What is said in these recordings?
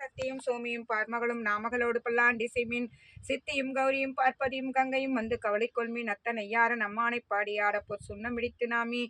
சக்தியும் சோமியும் பார்மகளும் நாமகளோடு பல்லாண்டி சிமின் சித்தியும் கௌரியும் பார்ப்பதியும் கங்கையும் வந்து கவலை கொள்மின் அத்தனை யாரன் அம்மானை பாடியாட பொற் சுண்ணம் இடித்து நாமி.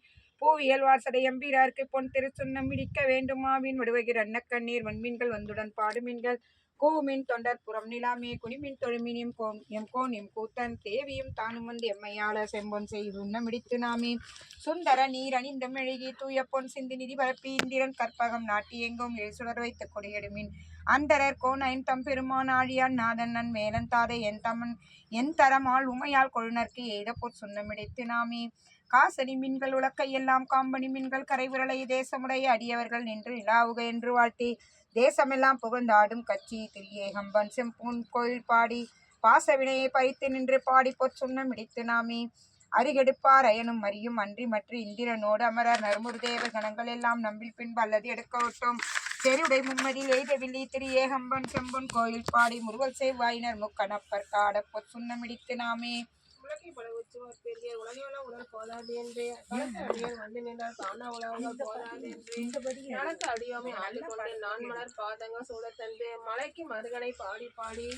பூவியல் வாசடை எம்பீரார்க்கு பொன் திரு சுண்ணம் இடிக்க வேண்டுமாவின் விடுவகிற அன்னக்கண்ணீர் வன்மீன்கள் வந்துடன் பாடுமீன்கள். கூமின் தொண்டர் புறம் நிலாமே குனிமின் தொழுமினியும் கோம் எம் கோன் எம் கூத்தன் தேவியும் தானும் வந்து எம்மையாள செம்பொன் செய் உண்ணம் இடித்து நாமே. சுந்தர நீர் அணிந்த மெழுகி தூய பொன் சிந்தி நிதி பரப்பி இந்திரன் கற்பகம் நாட்டி எங்கும் எழுசுடர் வைத்த கொடியெடுமின். அந்தரர் கோன் தம் பெருமான் ஆழியான் நாதன் நன் மேலன் தாதை என் தமன் என் தரமால் உமையால் கொழுநர்க்கு எய்த பொற் சுண்ணமிடித்து நாமே. காசனி மீன்கள் உலக்கை எல்லாம் காம்பனி மீன்கள் கரைவிரலை தேசமுடைய அடியவர்கள் நின்று நிலாவுக என்று வாழ்த்தி. தேசமெல்லாம் புகழ்ந்தாடும் கட்சி திரியேகம்பன் செம்பூன் கோயில் பாடி பாசவினையை பறித்து நின்று பாடி பொற்சுண்ணம் இடித்து நாமே. அருகெடுப்பார் அயனும் மறியும் அன்றி மற்ற இந்திரனோடு அமரர் நறுமுருதேவ கணங்கள் எல்லாம் நம்பில் பின்பு அல்லது எடுக்க விட்டோம் செருடை மும்மதில் எய்தவில்லி திரு ஏகம்பன் செம்பன் கோயில் பாடி முருகல் செய்வாயினர் முக்கணப்பர் காட பொற் இடித்து நாமே. பெரிய உலகியெல்லாம் உடல் போதாது என்று வந்து நின்றார் காணா உலக போதாது என்று. கணக்கு அடியாமை ஆளுகொண்டு நான் மலர் பாதங்கள் சூழத் தந்து மலைக்கு மருகனை பாடி பாடி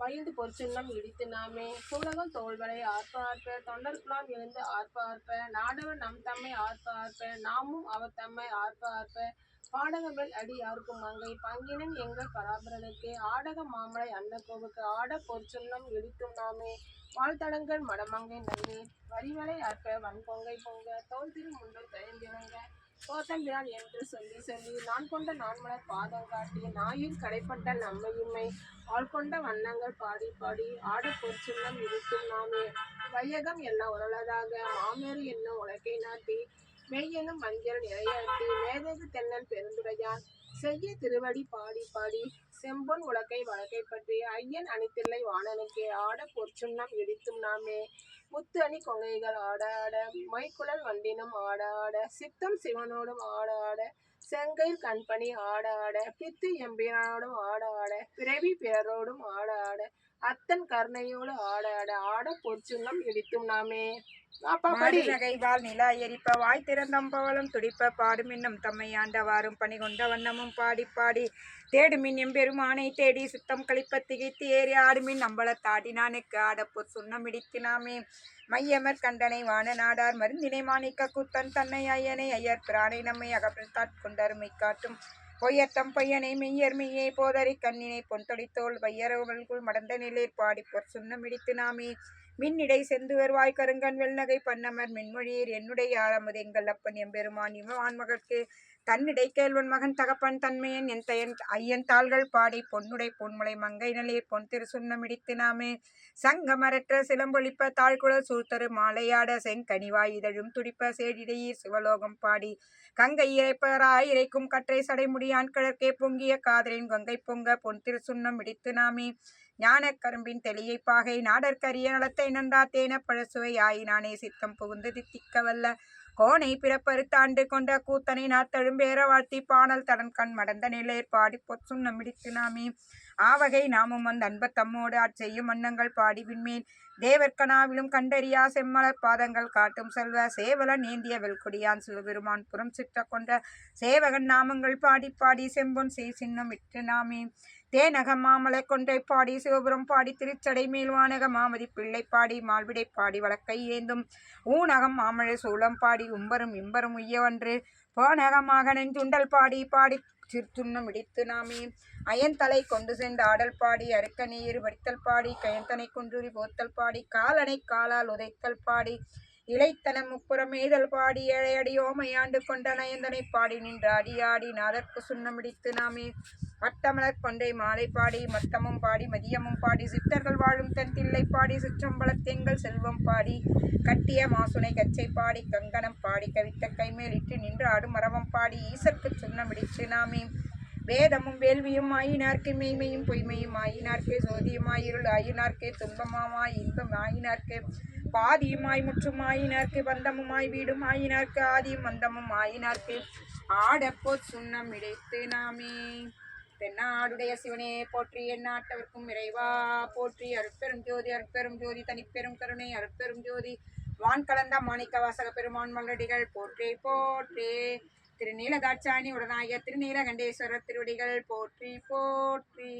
வயந்து பொற்சுன்னம் இடித்து நாமே சூழகம் தோள்வரை ஆர்ப்ப ஆர்ப்ப தொண்டர்குலாம் எழுந்து ஆர்ப்ப ஆர்ப்ப நாடவர் நம் தம்மை ஆர்ப்ப ஆர்ப்ப நாமும் அவர் தம்மை ஆர்ப்ப ஆர்ப்ப பாடகங்கள் அடி யாருக்கும் மங்கை பங்கினன் எங்கள் பராபரனுக்கு ஆடக மாமலை அன்னக்கோவுக்கு ஆட பொற்சுன்னம் இடித்தும் நாமே. வாழ்த்தடங்கள் மடமங்கை நல்லீர் வரிவலை ஆர்ப்ப வன்பொங்கை பொங்க. தோல் திரு முன்னம் தயந்திறங்க கோத்தம்பிரான் என்று சொல்லி சொல்லி நான் கொண்ட நான்மலர் பாதம் காட்டி நாயில் கடைப்பட்ட நம்மையுமை ஆள் கொண்ட வண்ணங்கள் பாடி பாடி ஆட பொற்சுள்ளம் இருக்கும் நாமே. வையகம் எல்லாம் உரளதாக மாமேறு என்னும் உலகை நாட்டி. மெய்யெனும் மஞ்சள் நிறையாட்டி மேதகு தென்னன் பெருந்துடையான். செய்ய திருவடி பாடி பாடி செம்பொன் உலக்கை வழக்கை பற்றி ஐயன் அணித்தில்லை வாணனுக்கே ஆட பொற்சுண்ணம் இடித்தும் நாமே. முத்து அணி கொங்கைகள் ஆட ஆட மைக்குழல் வண்டினும் ஆட ஆட சித்தம் சிவனோடும் ஆட ஆட செங்கையில் கண்பணி ஆட ஆட பித்து எம்பிரானோடும் ஆட ஆட பிறவி பிறரோடும் ஆட ஆட அத்தன் கருணையோடு ஆட ஆட ஆட பொற்சுண்ணம் இடித்தும் நாமே. அப்பா நிலா எரிப்ப வாய் திறந்தம் பவளம் துடிப்ப பாடும் இன்னும் தம்மை ஆண்டவாறும் பணி கொண்ட வண்ணமும் பாடி பாடி. தேடுமின் எம்பெருமானை தேடி சுத்தம் கழிப்ப திகைத்து ஏறி ஆடுமின் நம்பள தாடினானுக்கு ஆடப்போர் சுண்ணம் இடித்தினாமே மையமர் கண்டனை வான நாடார் மருந்தினை மாணிக்க கூத்தன் தன்னை ஐயனை ஐயர் பிரானை நம்மை அகப்பிரத்தாட் கொண்டருமை காட்டும். பொய்யத்தம் பொய்யனை மெய்யர் மெய்யை போதறி கண்ணினை பொன்தொடித்தோள் வையரவல்குள் மடந்த நிலையில் பாடி பொற் சுண்ணம் இடித்து நாமே. மின்னிடை செந்துவர் வாய் கருங்கன் வெள்நகை பண்ணமர் மின்மொழியர் என்னுடைய ஆரமுது எங்கள் அப்பன் எம்பெருமான் இவன் மகற்கு தன்னிடை கேள்வன் மகன் தகப்பன் தன்மையன் என் தயன் ஐயன் தாள்கள் பாடி பொன்னுடை பொன்முளை மங்கை நலீர் பொன் திரு சுண்ணமிடித்து நாமே. சங்கமரற்ற சிலம்பொழிப்ப தாழ்குழல் சூழ்த்தரு மாலையாட செங்கனிவாய் இதழும் துடிப்ப சேடிடையீர் சிவலோகம் பாடி. கங்கை இறைப்பராய் இறைக்கும் கற்றை சடைமுடியான் கிழக்கே பொங்கிய காதலின் கங்கை பொங்க பொன் திருசுண்ணம் இடித்து நாமே. ஞானக்கரும்பின் தெளியை பாகை நாடற்கரிய நலத்தை நன்றா தேன பழசுவை ஆயினானே சித்தம் புகுந்து தித்திக்கவல்ல. கோனை பிறப்பறுத்தாண்டு கொண்ட கூத்தனை நாத்தழும்பேற வாழ்த்தி பாணல் தடன் கண் மடந்த நிலையர் பாடி பொற்சும் நம்மிடித்து நாமே. ஆவகை நாமும் வந்த அன்ப தம்மோடு ஆட்செய்யும் மன்னங்கள் பாடி விண்மேல் தேவர்கனாவிலும் கண்டறியா செம்மலர் பாதங்கள் காட்டும் செல்வ. சேவலன் ஏந்திய வெல்கொடியான் சிவபெருமான் புறம் சிற்ற கொண்ட சேவகன் நாமங்கள் பாடி பாடி செம்பொன் செய் சின்னம் விட்டு நாமே. தேனக மாமலை கொன்றை பாடி சிவபுரம் பாடி திருச்சடை மேல்வானக மாமதி பிள்ளை பாடி மால்விடை பாடி வழக்கை ஏந்தும். ஊனகம் மாமழை சூளம் பாடி உம்பரும் இம்பரும் உய்யவன்று. போனகமாக நெஞ்சுண்டல் பாடி பாடி சிற்றுண்ணம் இடித்து நாமே. அயன்தலை கொண்டு சென்று ஆடல் பாடி அறுக்க நீர் வடித்தல் பாடி கயந்தனை குன்றுரி போத்தல் பாடி காலனை காலால் உதைத்தல் பாடி. இளைத்தனம் முப்புறம் எய்தல் பாடி ஏழையடி ஓமையாண்டு கொண்ட நயந்தனை பாடி நின்று அடியாடி நாதற்கு சுண்ணமிடித்து நாமே. அட்டமலர் கொண்டை மாலை பாடி மத்தமும் பாடி மதியமும் பாடி சித்தர்கள் வாழும் தன் தில்லை பாடி சிற்றம்பலத்தெங்கள் செல்வம் பாடி கட்டிய மாசுனை கச்சை பாடி கங்கணம் பாடி கவித்த கைமேலிட்டு நின்று ஆடும் மரவம் பாடி ஈசற்கு சுண்ணமிடிச்சு நாமே. வேதமும் வேள்வியும் ஆயினார்க்கு மெய்மையும் பொய்மையும் ஆயினார்க்கே சோதியுமாயிருள் ஆயினார்க்கே துன்பமாமாய் இன்பம் ஆயினார்க்கே. பாதியுமாய் முற்றும் ஆயினார்க்கு பந்தமுமாய் வீடும் ஆயினார்க்கு ஆதியும் வந்தமும் ஆயினார்க்கு. ஆடப்போ சுண்ணம் இடைத்து நாமே. தென்னாடுடைய சிவனே போற்றி எந்நாட்டவர்க்கும் இறைவா. போற்றி அருட்பெரும் ஜோதி அருட்பெரும் ஜோதி தனிப்பெரும் கருணை அருட்பெரும் ஜோதி. வான் கலந்த மாணிக்க வாசக பெருமான் மல்லடிகள் போற்றி போற்றி. திருநீலதாட்சாணி உடனாய திருநீலகண்டேஸ்வரர் திருவடிகள். போற்றி போற்றி.